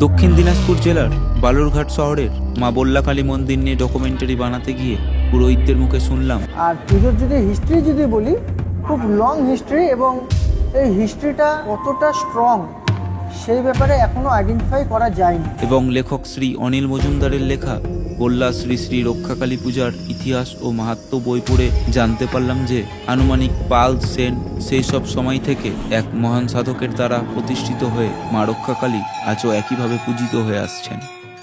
দক্ষিণ দিনাজপুর জেলার বালুরঘাট শহরের মা বল্লাকালী মন্দির নিয়ে ডকুমেন্টারি বানাতে গিয়ে পুরোহিতদের মুখে শুনলাম। আর পুজোর যদি হিস্ট্রি যদি বলি খুব লং হিস্ট্রি এবং এই হিস্ট্রিটা কতটা স্ট্রং সেই ব্যাপারে এখনও আইডেন্টিফাই করা যায়নি। এবং লেখক শ্রী অনিল মজুমদারের লেখা বল্লা শ্রী শ্রী রক্ষাকালী পূজার ইতিহাস ও মাহাত্ম্য বই পড়ে জানতে পারলাম যে আনুমানিক পাল, সেন সেই সব সময় থেকে এক মহান সাধকের দ্বারা প্রতিষ্ঠিত হয়ে মা রক্ষাকালী আজও একইভাবে পূজিত হয়ে আসছেন।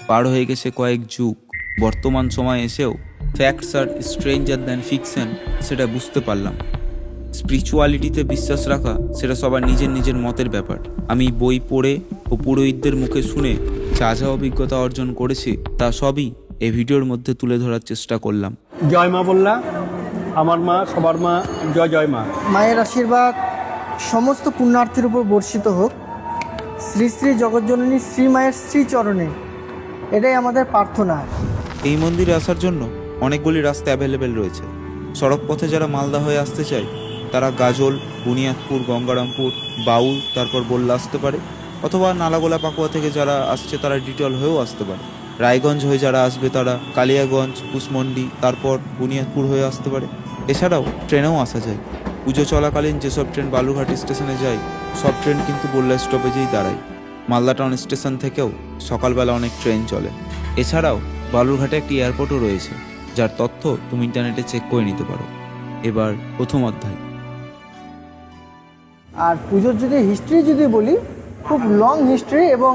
পার হয়ে গেছে কয়েক যুগ। বর্তমান সময় এসেও facts are stranger than fiction সেটা বুঝতে পারলাম। স্পিরিচুয়ালিটিতে বিশ্বাস রাখা সেটা সবার নিজের নিজের মতের ব্যাপার। আমি বই পড়ে ও পুরোহিতদের মুখে শুনে যা যা অভিজ্ঞতা অর্জন করেছি তা সবই এই ভিডিওর মধ্যে তুলে ধরার চেষ্টা করলাম। জয় মা বললা আমার মা সবার মা জয় জয় মা। মায়ের আশীর্বাদ সমস্ত পুণ্যার্থীর উপর বর্ষিত হোক। শ্রী শ্রী জগজ্জননী শ্রী মায়ের শ্রীচরণে এটাই আমাদের প্রার্থনা। এই মন্দিরে আসার জন্য অনেকগুলি রাস্তা অ্যাভেলেবেল রয়েছে। সড়ক পথে যারা মালদা হয়ে আসতে চায় তারা গাজল বুনিয়াদপুর গঙ্গারামপুর বাউল তারপর বললা আসতে পারে অথবা নালাগোলা পাকুয়া থেকে যারা আসছে তারা ডিটল হয়েও আসতে পারে। রায়গঞ্জ হয়ে যারা আসবে তারা কালিয়াগঞ্জ কুসমন্ডি তারপর বুনিয়াদপুর হয়ে আসতে পারে। এছাড়াও ট্রেনেও আসা যায়। পুজো চলাকালীন যেসব ট্রেন বালুরঘাট স্টেশনে যায়, সব ট্রেন কিন্তু বললা স্টপেজেই দাঁড়ায়। মালদা টাউন স্টেশন থেকেও সকালবেলা অনেক ট্রেন চলে। এছাড়াও বালুরঘাটে একটি এয়ারপোর্টও রয়েছে, যার তথ্য তুমি ইন্টারনেটে চেক করে নিতে পারো। এবার প্রথম অধ্যায়। আর পুজোর যদি হিস্ট্রি যদি বলি, খুব লং হিস্ট্রি এবং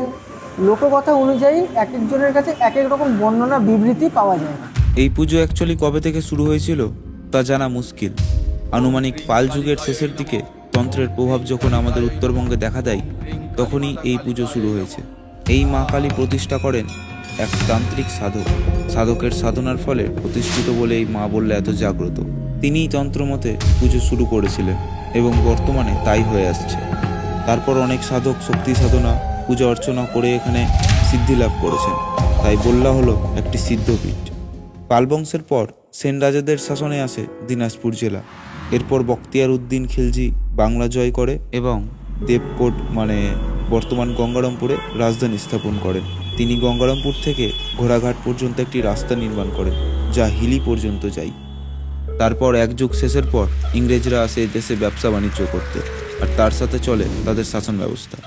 লোককথা অনুযায়ী এক একজনের কাছে এক এক রকম বর্ণনা, বিবৃতি পাওয়া যায় এই পুজো অ্যাকচুয়ালি কবে থেকে শুরু হয়েছিল, তা জানা মুশকিল। আনুমানিক পাল যুগের শেষের দিকে তন্ত্রের প্রভাব যখন আমাদের উত্তরবঙ্গে দেখা দেয়, তখনই এই পুজো শুরু হয়েছে। এই মা কালী প্রতিষ্ঠা করেন এক তান্ত্রিক সাধক। সাধকের সাধনার ফলে প্রতিষ্ঠিত বলে এই মা বললে এত জাগ্রত। তিনিই তন্ত্রমতে পুজো শুরু করেছিলেন এবং বর্তমানে তাই হয়ে আসছে। তারপর অনেক সাধক শক্তি সাধনা পূজা অর্চনা করে এখানে সিদ্ধি লাভ করেছেন। তাই বললা হলো একটি সিদ্ধপীঠ। পাল বংশের পর সেন রাজাদের শাসনে আসে দিনাজপুর জেলা। এরপর বখতিয়ার উদ্দিন খিলজি বাংলা জয় করে এবং দেবকোট মানে বর্তমান গঙ্গারামপুরে রাজধানী স্থাপন করেন। তিনি গঙ্গারামপুর থেকে ঘোড়াঘাট পর্যন্ত একটি রাস্তা নির্মাণ করেন, যা হিলি পর্যন্ত যায়। তারপর এক যুগ শেষের পর ইংরেজরা আসে দেশে ব্যবসা বাণিজ্য করতে, আর তার সাথে চলে তাদের শাসন ব্যবস্থা।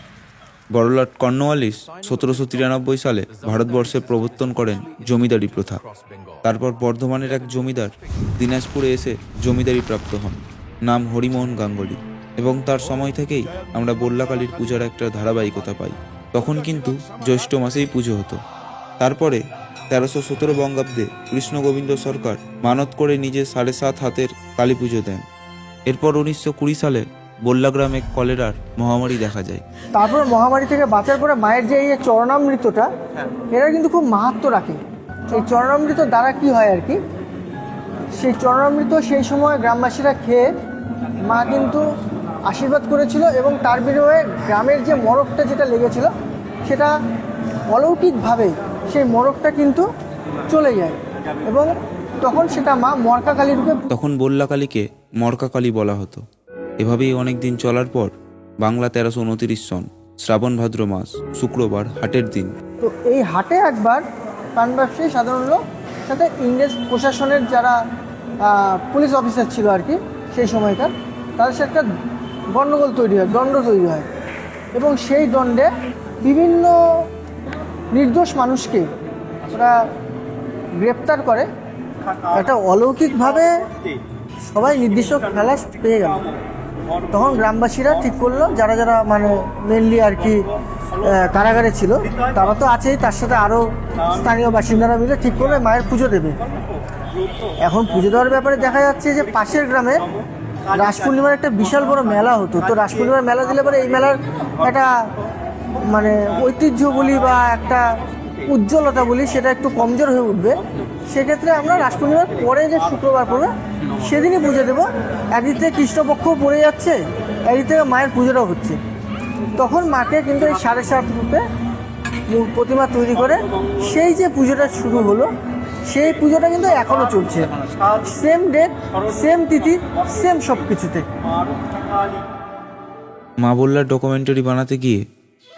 বড়লাট কর্নওয়ালিস সতেরোশো তিরানব্বই সালে ভারতবর্ষে প্রবর্তন করেন জমিদারি প্রথা। তারপর বর্ধমানের এক জমিদার দিনাজপুরে এসে জমিদারি প্রাপ্ত হন, নাম হরিমোহন গাঙ্গুলি। এবং তার সময় থেকেই আমরা বল্লাকালীর পূজার একটা ধারাবাহিকতা পাই। তখন কিন্তু জ্যৈষ্ঠ মাসেই পুজো হতো। তারপরে তেরোশো সতেরো বঙ্গাব্দে কৃষ্ণ গোবিন্দ সরকার মানত করে নিজে সাড়ে সাত হাতের কালী পুজো দেন। এরপর উনিশশো কুড়ি সালে বল্লা গ্রামে কলেরার মহামারী দেখা যায়। তারপর মহামারী থেকে বাঁচার পরে মায়ের যে এই চরণামৃতটা এরা কিন্তু খুব মাহাত্ম রাখে। এই চরণামৃত দ্বারা কি হয় আর কি? সেই চরণামৃত সেই সময় গ্রামবাসীরা খেয়ে মা কিন্তু আশীর্বাদ করেছিল এবং তার বিনিময়ে গ্রামের যে মরকটা যেটা লেগেছিল সেটা অলৌকিকভাবে সেই মরকটা কিন্তু চলে যায় এবং তখন সেটা মা মরকাকালী রূপে তখন বল্লাকালীকে মরকাকালী বলা হতো। এভাবেই অনেক দিন চলার পর বাংলা তেরোশো উনতিরিশ সন, শ্রাবণ ভাদ্র মাস, শুক্রবার, হাটের দিন। তো এই হাটে একবার পান ব্যবসায়ী সাধারণ লোক, সাথে ইংরেজ প্রশাসনের যারা পুলিশ অফিসার ছিল আর কি, সেই সময়কার, তাদের সাথে একটা গণ্ডগোল তৈরি হয়, দণ্ড তৈরি হয়। এবং সেই দণ্ডে বিভিন্ন নির্দোষ মানুষকে ওরা গ্রেপ্তার করে। একটা অলৌকিকভাবে সবাই নির্দিষ্ট খেলা পেয়ে গেল। তখন গ্রামবাসীরা ঠিক করল, যারা যারা মানে মেনলি আর কি কারাগারে ছিল, তারা তো আছেই, তার সাথে আরও স্থানীয় বাসিন্দারা মিলে ঠিক করবে মায়ের পুজো দেবে। এখন পুজো দেওয়ার ব্যাপারে দেখা যাচ্ছে যে পাশের গ্রামে রাস পূর্ণিমার একটা বিশাল বড় মেলা হতো। তো রাস পূর্ণিমার মেলা দিলে পরে এই মেলার একটা মানে ঐতিহ্য বলি বা একটা উজ্জ্বলতা বলি, সেটা একটু কমজোর হয়ে উঠবে। সেক্ষেত্রে আমরা রাস পূর্ণিমার পরে যে শুক্রবার পড়বে, সেদিনই পুজো দেবো। একদিক থেকে কৃষ্ণপক্ষ পড়ে যাচ্ছে, একদিক থেকে মায়ের পুজোটাও হচ্ছে। তখন মাকে কিন্তু এই সাড়ে সাত রূপে প্রতিমা তৈরি করে, সেই যে পুজোটা শুরু হলো, সেই পুজোটা কিন্তু এখনও চলছে। সেম ডেট সেম তিথি সেম সব কিছুতে মা বললার ডকুমেন্টারি বানাতে গিয়ে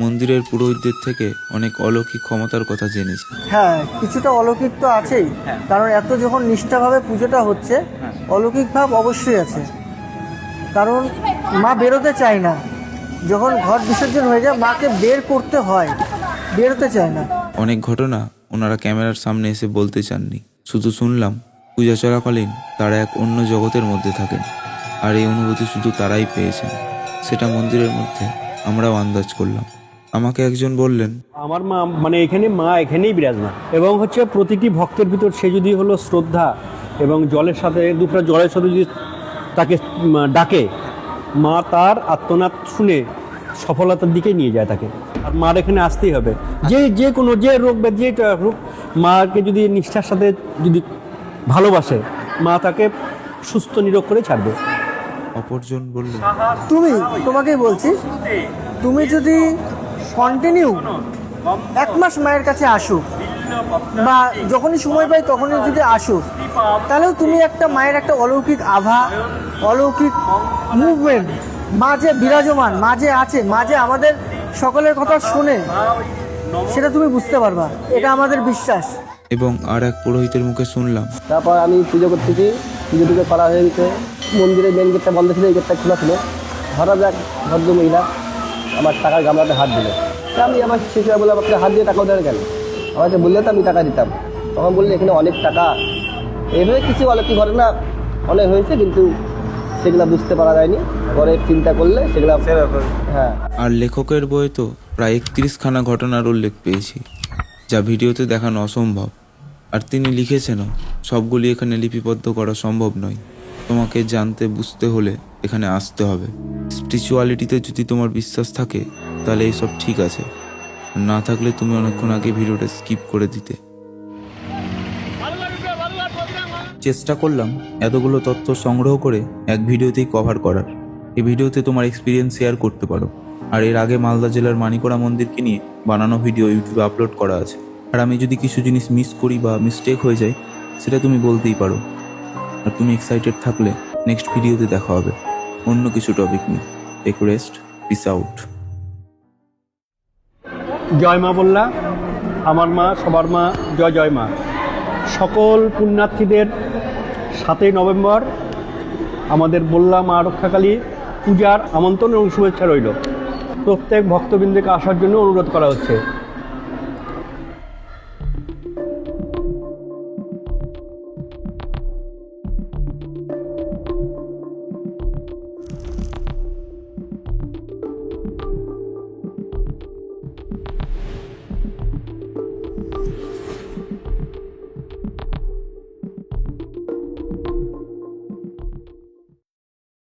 মন্দিরের পুরোহিতদের থেকে অনেক অলৌকিক ক্ষমতার কথা জেনেছি। হ্যাঁ কিছুটা অলৌকিক তো আছেই। কারণ এত যখন নিষ্ঠাভাবে পুজোটা হচ্ছে অলৌকিক ভাব অবশ্যই আছে। কারণ মা বেরোতে চায় না। যখন ঘর বিসর্জন হয়ে যায় মাকে বের করতে হয়। বেরোতে চায় না। অনেক ঘটনা ওনারা ক্যামেরার সামনে এসে বলতে চাননি। শুধু শুনলাম পূজা চলাকালীন তারা এক অন্য জগতের মধ্যে থাকেন। আর এই অনুভূতি শুধু তারাই পেয়েছেন। সেটা মন্দিরের মধ্যে আমরাও আন্দাজ করলাম। আমাকে একজন বললেন আমার মা মানে এখানে মা এখানেই বিরাজমান। এবং হচ্ছে প্রতিটি ভক্তের ভিতর সে যদি হলো শ্রদ্ধা এবং জলের সাথে দুপুরে জলের সাথে যদি তাকে ডাকে মা তার আত্মনাদ শুনে সফলতার দিকে নিয়ে যায় তাকে। আর মার এখানে আসতেই হবে। যে যে কোনো যে রোগ বা যে রোগ মাকে যদি নিষ্ঠার সাথে যদি ভালোবাসে মা তাকে সুস্থ নিরোগ করে ছাড়বে। অপরজন বললেন তুমি তোমাকেই বলছি তুমি যদি কন্টিনিউ এক মাস মায়ের কাছে আসো। বা যখনই সময় পাই তখনই যদি আসো। তাহলেও তুমি একটা মায়ের একটা অলৌকিক আভা অলৌকিক মুভমেন্ট মা যে বিরাজমান মা যে আছে মা যে আমাদের সকলের কথা শোনে সেটা তুমি বুঝতে পারবা। এটা আমাদের বিশ্বাস। এবং আর এক পুরোহিতের মুখে শুনলাম। তারপর আমি পুজো করতেছি পুজো টুজো করা হয়ে গেছে। মন্দিরের মেন গেটটা বন্ধ ছিল এই গেটটা খোলা ছিল। হঠাৎ এক ভদ্র মহিলা। আমার টাকার গামলাতে হাত দিল। তা আমি আমার শেষে বলে আপনাকে হাত দিয়ে টাকা দেন কেন? আমাকে বললে তো আমি টাকা দিতাম। তখন বললে এখানে অনেক টাকা। এইভাবে কিছু অলৌকিক ঘটনা? অনেক হয়েছে কিন্তু সেগুলো বুঝতে পারা যায়নি। পরে চিন্তা করলে সেগুলো হ্যাঁ। আর লেখকের বই তো প্রায় একত্রিশখানা ঘটনার উল্লেখ পেয়েছি যা ভিডিওতে দেখানো অসম্ভব। আর তিনি লিখেছেনও সবগুলি এখানে লিপিবদ্ধ করা সম্ভব নয়। তোমাকে জানতে বুঝতে হলে এখানে আসতে হবে। স্পিরিচুয়ালিটিতে যদি তোমার বিশ্বাস থাকে, তাহলে এইসব ঠিক আছে। না থাকলে তুমি অনেকক্ষণ আগে ভিডিওটা স্কিপ করে দিতে। চেষ্টা করলাম এতগুলো তথ্য সংগ্রহ করে এক ভিডিওতেই কভার করার। এই ভিডিওতে তোমার এক্সপিরিয়েন্স শেয়ার করতে পারো। আর এর আগে মালদা জেলার মানিকোড়া মন্দিরকে নিয়ে বানানো ভিডিও ইউটিউবে আপলোড করা আছে। আর আমি যদি কিছু জিনিস মিস করি বা মিস্টেক হয়ে যায়, সেটা তুমি বলতেই পারো। আর তুমি এক্সাইটেড থাকলে নেক্সট ভিডিওতে দেখা হবে। অন্য কিছু টপিক নিয়ে। টেক রেস্ট পিস আউট জয় মা বললা, আমার মা, সবার মা, জয় জয় মা। সকল পুণ্যার্থীদের সাতই নভেম্বর আমাদের বললা মা রক্ষাকালী পূজার আমন্ত্রণ এবং শুভেচ্ছা রইল। প্রত্যেক ভক্তবৃন্দকে আসার জন্য অনুরোধ করা হচ্ছে।